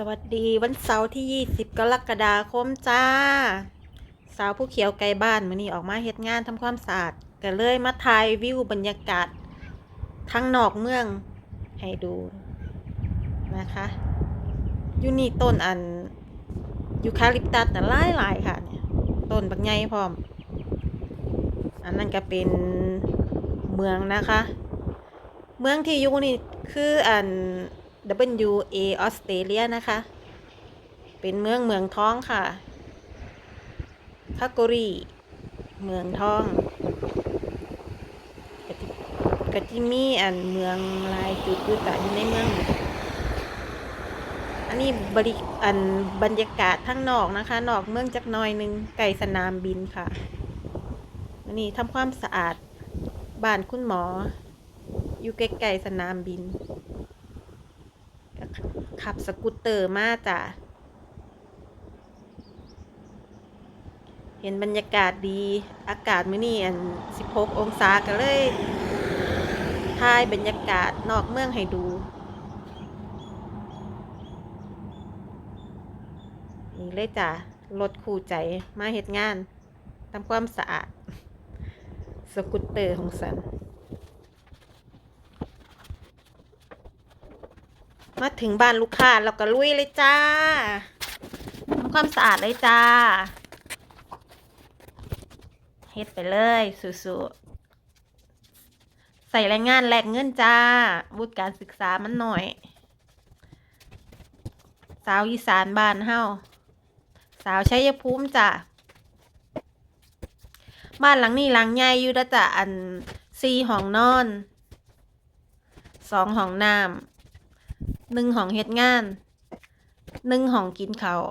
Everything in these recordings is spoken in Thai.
สวัสดีวันเสาร์ที่ 20 กรกฎาคมจ้า สาวผู้เขียวไกลบ้านมื้อนี้ออกมาเฮ็ดงานทำความสะอาดก็เลยมาถ่ายวิวบรรยากาศทั้งนอกเมืองให้ดูนะคะอยู่นี่ต้นอันยูคาลิปตัสน่หลายหลายค่ะเนี่ยต้นบักใหญ่พร้อม อันนั้นก็เป็นเมืองนะคะ เมืองที่อยู่นี่คืออัน WA ออสเตรเลียนะคะ เป็นเมืองเมืองท้องค่ะคาโกรีเมืองท้องกะทิมีอันเมืองลายจุดอยู่แต่อยู่ในเมือง อันนี้บริอันบรรยากาศทั้งนอกนะคะ นอกเมืองจักน้อยหนึ่งไก่สนามบินค่ะอันนี้ทำความสะอาดบ้านคุณหมอ อยู่ใกล้ๆสนามบิน ขับสกูตเตอร์มาจ้ะ เห็นบรรยากาศดี อากาศมื้อนี้อัน 16 องศาก็เลยถ่ายบรรยากาศนอกเมืองให้ดู นี่เลยจ้ะ รถคู่ใจมาเฮ็ดงานทำความสะอาด สกูตเตอร์ของสัน มาถึงบ้านลูกค้าเราก็ลุยเลยจ้าทำความสะอาดเลยจ้าเฮ็ดไปเลยสู้ๆใส่แรงงานแลกเงินจ้าวุฒิการศึกษามันหน่อย สาวอีสานบ้านเฮาสาวชัยภูมิจ้ะบ้านหลังนี้หลังใหญ่อยู่แล้จ้ะอันสี่ห้องนอนสองห้องน้ำ หนึ่งห้องเฮ็ดงานหนึ่งห้องกินข้าว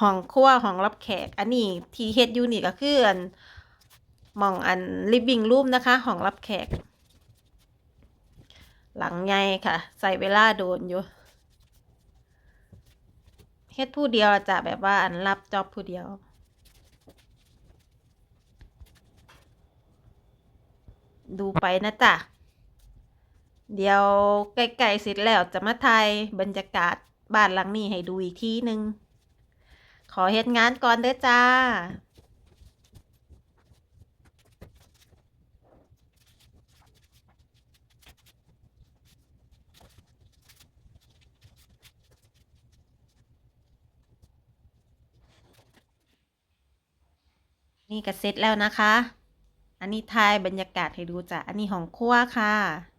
ห้องครัวห้องรับแขก อันนี้ที่เฮ็ดอยู่นี่ก็คืออันมองอัน living room นะคะห้องรับแขก หลังใหญ่ค่ะ ใส่เวลาโดนอยู่เฮ็ดผู้เดียวจะแบบว่าอันรับจอบผู้เดียวดูไปนะจ๊ะ เดี๋ยวใกล้ๆเสร็จแล้วจะมาถ่ายบรรยากาศบ้านหลังนี้ให้ดูอีกทีหนึ่งขอเฮ็ดงานก่อนเด้อจ้านี่ก็เสร็จแล้วนะคะ อันนี้ถ่ายบรรยากาศให้ดูจ้ะ อันนี้ห้องครัวค่ะ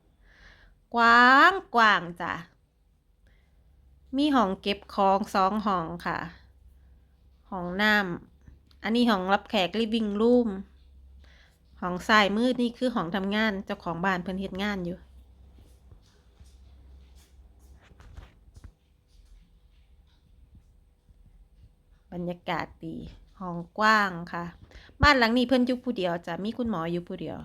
กว้างกว้างจ้ะ มีห้องเก็บของสองห้องค่ะ ห้องน้ำอันนี้ห้องรับแขก living room ห้องซ้ายมืดนี่คือห้องทำงานเจ้าของบ้านเพิ่นเฮ็ดงานอยู่บรรยากาศดี ห้องกว้างค่ะ บ้านหลังนี้เพิ่อนอยู่ผู้เดียวจะมีคุณหมออยู่ผู้เดียว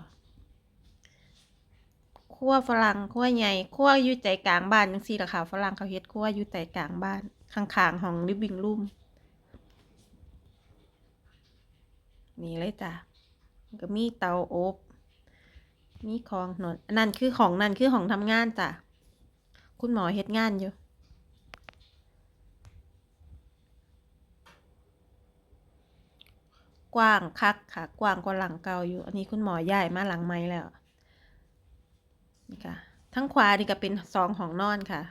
ครัวฝรั่งครัวใหญ่ครัวอยู่ใจกลางบ้านจังซี่ล่ะค่ะฝรั่งเขาเฮ็ดครัวอยู่ใจกลางบ้านข้างๆห้อง living room นี่เลยจ้ะก็มีเตาอบ มีของนนอันนั่นคือของนั่นคือของทำงานจ้ะ คุณหมอเฮ็ดงานอยู่ กว้างคักค่ะ กว้างกว่าหลังเก่าอยู่ อันนี้คุณหมอย้ายมาหลังใหม่แล้ว นี่ค่ะทั้งขวานี่ก็เป็นสองห้องนอนค่ะ